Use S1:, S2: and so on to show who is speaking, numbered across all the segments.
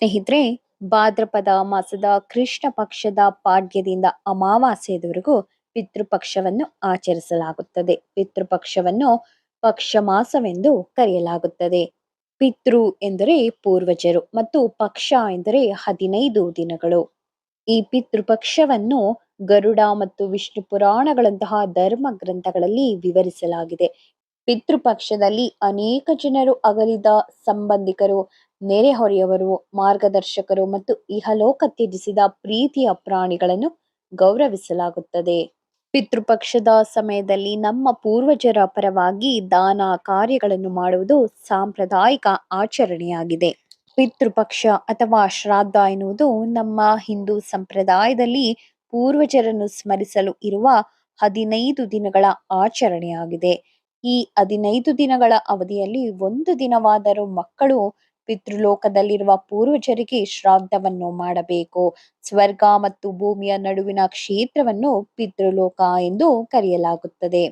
S1: ಸ್ನೇಹಿತರೆ, ಭಾದ್ರಪದ ಮಾಸದ ಕೃಷ್ಣ ಪಕ್ಷದ ಪಾಡ್ಯದಿಂದ ಅಮಾವಾಸ್ಯದವರೆಗೂ ಪಿತೃಪಕ್ಷವನ್ನು ಆಚರಿಸಲಾಗುತ್ತದೆ. ಪಿತೃಪಕ್ಷವನ್ನು ಪಕ್ಷ ಮಾಸವೆಂದು ಕರೆಯಲಾಗುತ್ತದೆ. ಪಿತೃ ಎಂದರೆ ಪೂರ್ವಜರು ಮತ್ತು ಪಕ್ಷ ಎಂದರೆ ಹದಿನೈದು ದಿನಗಳು. ಈ ಪಿತೃಪಕ್ಷವನ್ನು ಗರುಡ ಮತ್ತು ವಿಷ್ಣು ಪುರಾಣಗಳಂತಹ ಧರ್ಮ ಗ್ರಂಥಗಳಲ್ಲಿ ವಿವರಿಸಲಾಗಿದೆ. ಪಿತೃಪಕ್ಷದಲ್ಲಿ ಅನೇಕ ಜನರು ಅಗಲಿದ ಸಂಬಂಧಿಕರು ನೆರೆಹೊರೆಯವರು, ಮಾರ್ಗದರ್ಶಕರು ಮತ್ತು ಇಹಲೋಕ ತ್ಯಜಿಸಿದ ಪ್ರೀತಿಯ ಪ್ರಾಣಿಗಳನ್ನು ಗೌರವಿಸಲಾಗುತ್ತದೆ. ಪಿತೃಪಕ್ಷದ ಸಮಯದಲ್ಲಿ ನಮ್ಮ ಪೂರ್ವಜರ ಪರವಾಗಿ ದಾನ ಕಾರ್ಯಗಳನ್ನು ಮಾಡುವುದು ಸಾಂಪ್ರದಾಯಿಕ ಆಚರಣೆಯಾಗಿದೆ. ಪಿತೃಪಕ್ಷ ಅಥವಾ ಶ್ರಾದ್ದ ಎನ್ನುವುದು ನಮ್ಮ ಹಿಂದೂ ಸಂಪ್ರದಾಯದಲ್ಲಿ ಪೂರ್ವಜರನ್ನು ಸ್ಮರಿಸಲು ಇರುವ ಹದಿನೈದು ದಿನಗಳ ಆಚರಣೆಯಾಗಿದೆ. ಈ ಹದಿನೈದು ದಿನಗಳ ಅವಧಿಯಲ್ಲಿ ಒಂದು ದಿನವಾದರೂ ಮಕ್ಕಳು ಪಿತೃಲೋಕದಲ್ಲಿರುವ ಪೂರ್ವಜರಿಗೆ ಶ್ರಾದ್ದವನ್ನು ಮಾಡಬೇಕು. ಸ್ವರ್ಗ ಮತ್ತು ಭೂಮಿಯ ನಡುವಿನ ಕ್ಷೇತ್ರವನ್ನು ಪಿತೃಲೋಕ ಎಂದು ಕರೆಯಲಾಗುತ್ತದೆ.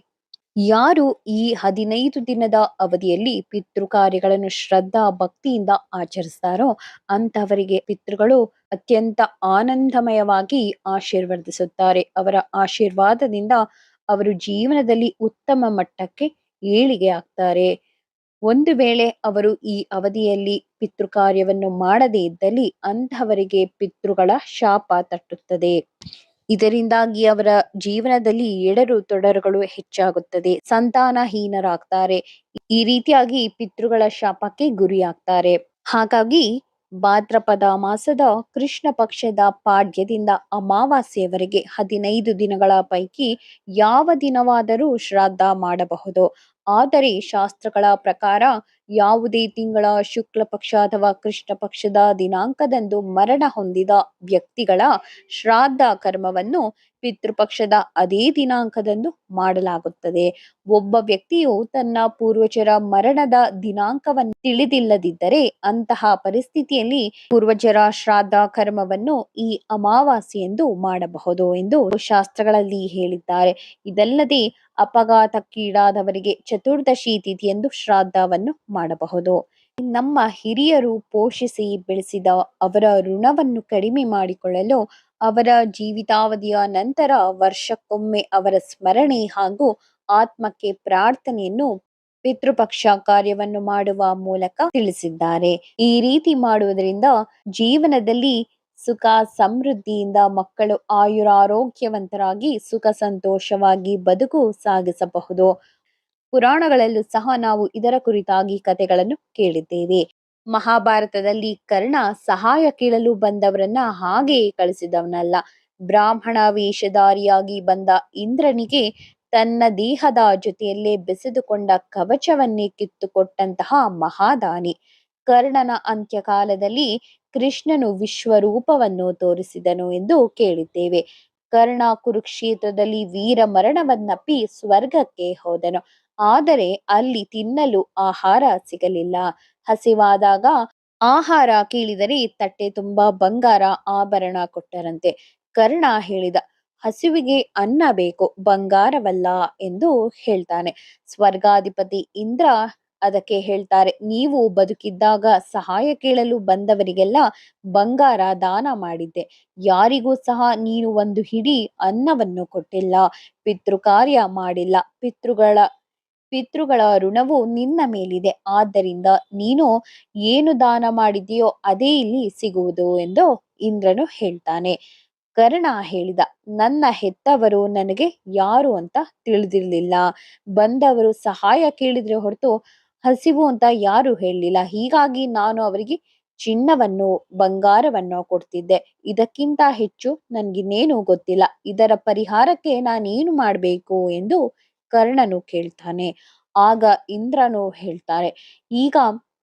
S1: ಯಾರು ಈ ಹದಿನೈದು ದಿನದ ಅವಧಿಯಲ್ಲಿ ಪಿತೃ ಕಾರ್ಯಗಳನ್ನು ಶ್ರದ್ಧಾ ಭಕ್ತಿಯಿಂದ ಆಚರಿಸ್ತಾರೋ ಅಂತಹವರಿಗೆ ಪಿತೃಗಳು ಅತ್ಯಂತ ಆನಂದಮಯವಾಗಿ ಆಶೀರ್ವದಿಸುತ್ತಾರೆ ಅವರ ಆಶೀರ್ವಾದದಿಂದ ಅವರು ಜೀವನದಲ್ಲಿ ಉತ್ತಮ ಮಟ್ಟಕ್ಕೆ ಏಳಿಗೆ ಆಗ್ತಾರೆ. ಒಂದು ವೇಳೆ ಅವರು ಈ ಅವಧಿಯಲ್ಲಿ ಪಿತೃ ಕಾರ್ಯವನ್ನು ಮಾಡದೇ ಇದ್ದಲ್ಲಿ ಅಂಥವರಿಗೆ ಪಿತೃಗಳ ಶಾಪ ತಟ್ಟುತ್ತದೆ. ಇದರಿಂದಾಗಿ ಅವರ ಜೀವನದಲ್ಲಿ ಎಡರು ತೊಡರುಗಳು ಹೆಚ್ಚಾಗುತ್ತದೆ. ಸಂತಾನಹೀನರಾಗ್ತಾರೆ. ಈ ರೀತಿಯಾಗಿ ಪಿತೃಗಳ ಶಾಪಕ್ಕೆ ಗುರಿಯಾಗ್ತಾರೆ. ಹಾಗಾಗಿ ಭಾದ್ರಪದ ಮಾಸದ ಕೃಷ್ಣ ಪಕ್ಷದ ಪಾಡ್ಯದಿಂದ ಅಮಾವಾಸ್ಯವರೆಗೆ ಹದಿನೈದು ದಿನಗಳ ಪೈಕಿ ಯಾವ ದಿನವಾದರೂ ಶ್ರಾದ್ದ ಮಾಡಬಹುದು. ಆದರೆ ಶಾಸ್ತ್ರಗಳ ಪ್ರಕಾರ ಯಾವುದೇ ತಿಂಗಳ ಶುಕ್ಲ ಪಕ್ಷ ಅಥವಾ ಕೃಷ್ಣ ಪಕ್ಷದ ದಿನಾಂಕದಂದು ಮರಣ ಹೊಂದಿದ ವ್ಯಕ್ತಿಗಳ ಶ್ರಾದ್ದ ಕರ್ಮವನ್ನು ಪಿತೃಪಕ್ಷದ ಅದೇ ದಿನಾಂಕದಂದು ಮಾಡಲಾಗುತ್ತದೆ. ಒಬ್ಬ ವ್ಯಕ್ತಿಯು ತನ್ನ ಪೂರ್ವಜರ ಮರಣದ ದಿನಾಂಕವನ್ನು ತಿಳಿದಿಲ್ಲದಿದ್ದರೆ ಅಂತಹ ಪರಿಸ್ಥಿತಿಯಲ್ಲಿ ಪೂರ್ವಜರ ಶ್ರಾದ್ದ ಕರ್ಮವನ್ನು ಈ ಅಮಾವಾಸ್ಯೆ ಎಂದು ಮಾಡಬಹುದು ಎಂದು ಶಾಸ್ತ್ರಗಳಲ್ಲಿ ಹೇಳಿದ್ದಾರೆ. ಇದಲ್ಲದೆ ಅಪಘಾತಕ್ಕೀಡಾದವರಿಗೆ ಚತುರ್ದಶಿ ತಿಥಿಯಂದು ಶ್ರಾದ್ದವನ್ನು ಮಾಡಬಹುದು. ನಮ್ಮ ಹಿರಿಯರು ಪೋಷಿಸಿ ಬೆಳೆಸಿದ ಅವರ ಋಣವನ್ನು ಕಡಿಮೆ ಮಾಡಿಕೊಳ್ಳಲು ಅವರ ಜೀವಿತಾವಧಿಯ ನಂತರ ವರ್ಷಕ್ಕೊಮ್ಮೆ ಅವರ ಸ್ಮರಣೆ ಹಾಗೂ ಆತ್ಮಕ್ಕೆ ಪ್ರಾರ್ಥನೆಯನ್ನು ಪಿತೃಪಕ್ಷ ಕಾರ್ಯವನ್ನು ಮಾಡುವ ಮೂಲಕ ತಿಳಿಸಿದ್ದಾರೆ. ಈ ರೀತಿ ಮಾಡುವುದರಿಂದ ಜೀವನದಲ್ಲಿ ಸುಖ, ಸಮೃದ್ಧಿಯಿಂದ ಮಕ್ಕಳು ಆಯುರಾರೋಗ್ಯವಂತರಾಗಿ ಸುಖ, ಸಂತೋಷವಾಗಿ ಬದುಕು ಸಾಗಿಸಬಹುದು. ಪುರಾಣಗಳಲ್ಲೂ ಸಹ ನಾವು ಇದರ ಕುರಿತಾಗಿ ಕಥೆಗಳನ್ನು ಕೇಳಿದ್ದೇವೆ. ಮಹಾಭಾರತದಲ್ಲಿ ಕರ್ಣ ಸಹಾಯ ಕೇಳಲು ಬಂದವರನ್ನ ಹಾಗೆ ಕಳಿಸಿದವನಲ್ಲ. ಬ್ರಾಹ್ಮಣ ವೇಷಧಾರಿಯಾಗಿ ಬಂದ ಇಂದ್ರನಿಗೆ ತನ್ನ ದೇಹದ ಜೊತೆಯಲ್ಲೇ ಬೆಸೆದುಕೊಂಡ ಕವಚವನ್ನೇ ಕಿತ್ತುಕೊಟ್ಟಂತಹ ಮಹಾದಾನಿ. ಕರ್ಣನ ಅಂತ್ಯಕಾಲದಲ್ಲಿ ಕೃಷ್ಣನು ವಿಶ್ವರೂಪವನ್ನು ತೋರಿಸಿದನು ಎಂದು ಕೇಳಿದ್ದೇವೆ. ಕರ್ಣ ಕುರುಕ್ಷೇತ್ರದಲ್ಲಿ ವೀರ ಮರಣವನ್ನಪ್ಪಿ ಸ್ವರ್ಗಕ್ಕೆ ಹೋದನು. ಆದರೆ ಅಲ್ಲಿ ತಿನ್ನಲು ಆಹಾರ ಸಿಗಲಿಲ್ಲ. ಹಸಿವಾದಾಗ ಆಹಾರ ಕೇಳಿದರೆ ತಟ್ಟೆ ತುಂಬಾ ಬಂಗಾರ ಆಭರಣ ಕೊಟ್ಟರಂತೆ. ಕರ್ಣ ಹೇಳಿದ, ಹಸಿವಿಗೆ ಅನ್ನ ಬೇಕು, ಬಂಗಾರವಲ್ಲ ಎಂದು ಹೇಳ್ತಾನೆ. ಸ್ವರ್ಗಾಧಿಪತಿ ಇಂದ್ರ ಅದಕ್ಕೆ ಹೇಳ್ತಾರೆ, ನೀವು ಬದುಕಿದ್ದಾಗ ಸಹಾಯ ಕೇಳಲು ಬಂದವರಿಗೆಲ್ಲ ಬಂಗಾರ ದಾನ ಮಾಡಿದ್ದೆ. ಯಾರಿಗೂ ಸಹ ನೀನು ಒಂದು ಹಿಡಿ ಅನ್ನವನ್ನು ಕೊಟ್ಟಿಲ್ಲ. ಪಿತೃ ಕಾರ್ಯ ಮಾಡಿಲ್ಲ. ಪಿತೃಗಳ ಪಿತೃಗಳ ಋಣವು ನಿನ್ನ ಮೇಲಿದೆ. ಆದ್ದರಿಂದ ನೀನು ಏನು ದಾನ ಮಾಡಿದೆಯೋ ಅದೇ ಇಲ್ಲಿ ಸಿಗುವುದು ಎಂದು ಇಂದ್ರನು ಹೇಳ್ತಾನೆ. ಕರ್ಣ ಹೇಳಿದ, ನನ್ನ ಹೆತ್ತವರು ನನಗೆ ಯಾರು ಅಂತ ತಿಳಿದಿರಲಿಲ್ಲ. ಬಂದವರು ಸಹಾಯ ಕೇಳಿದ್ರೆ ಹೊರತು ಹಸಿವು ಅಂತ ಯಾರು ಹೇಳಲಿಲ್ಲ. ಹೀಗಾಗಿ ನಾನು ಅವರಿಗೆ ಚಿನ್ನವನ್ನು, ಬಂಗಾರವನ್ನು ಕೊಡ್ತಿದ್ದೆ. ಇದಕ್ಕಿಂತ ಹೆಚ್ಚು ನನ್ಗಿನ್ನೇನು ಗೊತ್ತಿಲ್ಲ. ಇದರ ಪರಿಹಾರಕ್ಕೆ ನಾನೇನು ಮಾಡಬೇಕು ಎಂದು ಕರ್ಣನು ಕೇಳ್ತಾನೆ. ಆಗ ಇಂದ್ರನು ಹೇಳ್ತಾರೆ, ಈಗ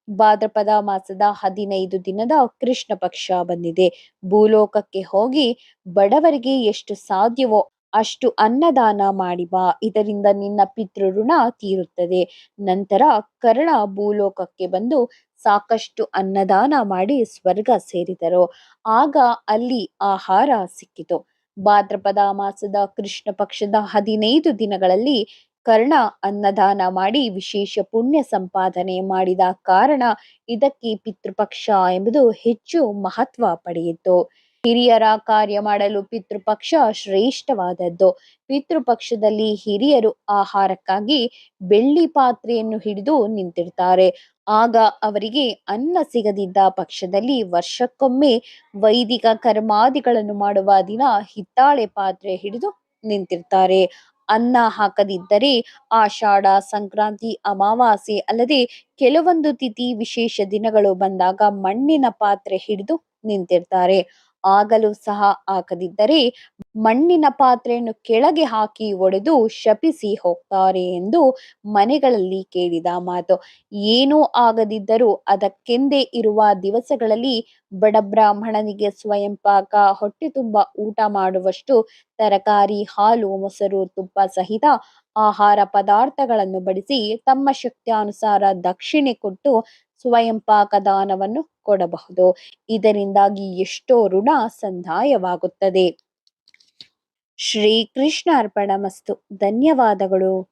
S1: ಭಾದ್ರಪದ ಮಾಸದ ಹದಿನೈದು ದಿನದ ಕೃಷ್ಣ ಪಕ್ಷ ಬಂದಿದೆ. ಭೂಲೋಕಕ್ಕೆ ಹೋಗಿ ಬಡವರಿಗೆ ಎಷ್ಟು ಸಾಧ್ಯವೋ ಅಷ್ಟು ಅನ್ನದಾನ ಮಾಡಿ ಬಾ. ಇದರಿಂದ ನಿನ್ನ ಪಿತೃಋಣ ತೀರುತ್ತದೆ. ನಂತರ ಕರ್ಣ ಭೂಲೋಕಕ್ಕೆ ಬಂದು ಸಾಕಷ್ಟು ಅನ್ನದಾನ ಮಾಡಿ ಸ್ವರ್ಗ ಸೇರಿದರು. ಆಗ ಅಲ್ಲಿ ಆಹಾರ ಸಿಕ್ಕಿತು. ಭಾದ್ರಪದ ಮಾಸದ ಕೃಷ್ಣ ಪಕ್ಷದ ಹದಿನೈದು ದಿನಗಳಲ್ಲಿ ಕರ್ಣ ಅನ್ನದಾನ ಮಾಡಿ ವಿಶೇಷ ಪುಣ್ಯ ಸಂಪಾದನೆ ಮಾಡಿದ ಕಾರಣ ಇದಕ್ಕೆ ಪಿತೃಪಕ್ಷ ಎಂಬುದು ಹೆಚ್ಚು ಮಹತ್ವ ಪಡೆಯಿತು. ಹಿರಿಯರ ಕಾರ್ಯ ಮಾಡಲು ಪಿತೃಪಕ್ಷ ಶ್ರೇಷ್ಠವಾದದ್ದು. ಪಿತೃಪಕ್ಷದಲ್ಲಿ ಹಿರಿಯರು ಆಹಾರಕ್ಕಾಗಿ ಬೆಳ್ಳಿ ಪಾತ್ರೆಯನ್ನು ಹಿಡಿದು ನಿಂತಿರ್ತಾರೆ. ಆಗ ಅವರಿಗೆ ಅನ್ನ ಸಿಗದಿದ್ದ ಪಕ್ಷದಲ್ಲಿ ವರ್ಷಕ್ಕೊಮ್ಮೆ ವೈದಿಕ ಕರ್ಮಾದಿಗಳನ್ನು ಮಾಡುವ ದಿನ ಹಿತ್ತಾಳೆ ಪಾತ್ರೆ ಹಿಡಿದು ನಿಂತಿರ್ತಾರೆ. ಅನ್ನ ಹಾಕದಿದ್ದರೆ ಆಷಾಢ, ಸಂಕ್ರಾಂತಿ, ಅಮಾವಾಸ್ಯೆ ಅಲ್ಲದೆ ಕೆಲವೊಂದು ತಿಥಿ ವಿಶೇಷ ದಿನಗಳು ಬಂದಾಗ ಮಣ್ಣಿನ ಪಾತ್ರೆ ಹಿಡಿದು ನಿಂತಿರ್ತಾರೆ. ಆಗಲೂ ಸಹ ಹಾಕದಿದ್ದರೆ ಮಣ್ಣಿನ ಪಾತ್ರೆಯನ್ನು ಕೆಳಗೆ ಹಾಕಿ ಒಡೆದು ಶಪಿಸಿ ಹೋಗ್ತಾರೆ ಎಂದು ಮನೆಗಳಲ್ಲಿ ಕೇಳಿದ ಮಾತು. ಏನೂ ಆಗದಿದ್ದರೂ ಅದಕ್ಕೆಂದೇ ಇರುವ ದಿವಸಗಳಲ್ಲಿ ಬಡ ಬ್ರಾಹ್ಮಣನಿಗೆ ಸ್ವಯಂ ಪಾಕ ಹೊಟ್ಟೆ ತುಂಬ ಊಟ ಮಾಡುವಷ್ಟು ತರಕಾರಿ, ಹಾಲು, ಮೊಸರು, ತುಪ್ಪ ಸಹಿತ ಆಹಾರ ಪದಾರ್ಥಗಳನ್ನು ಬಡಿಸಿ ತಮ್ಮ ಶಕ್ತಿಯಾನುಸಾರ ದಕ್ಷಿಣೆ ಕೊಟ್ಟು ಸ್ವಯಂ ಪಾಕ ದಾನವನ್ನು ಕೊಡಬಹುದು. ಇದರಿಂದಾಗಿ ಎಷ್ಟೋ ಋಣ ಸಂದಾಯವಾಗುತ್ತದೆ. ಶ್ರೀ ಕೃಷ್ಣ ಅರ್ಪಣ ಮಸ್ತು ಧನ್ಯವಾದಗಳು.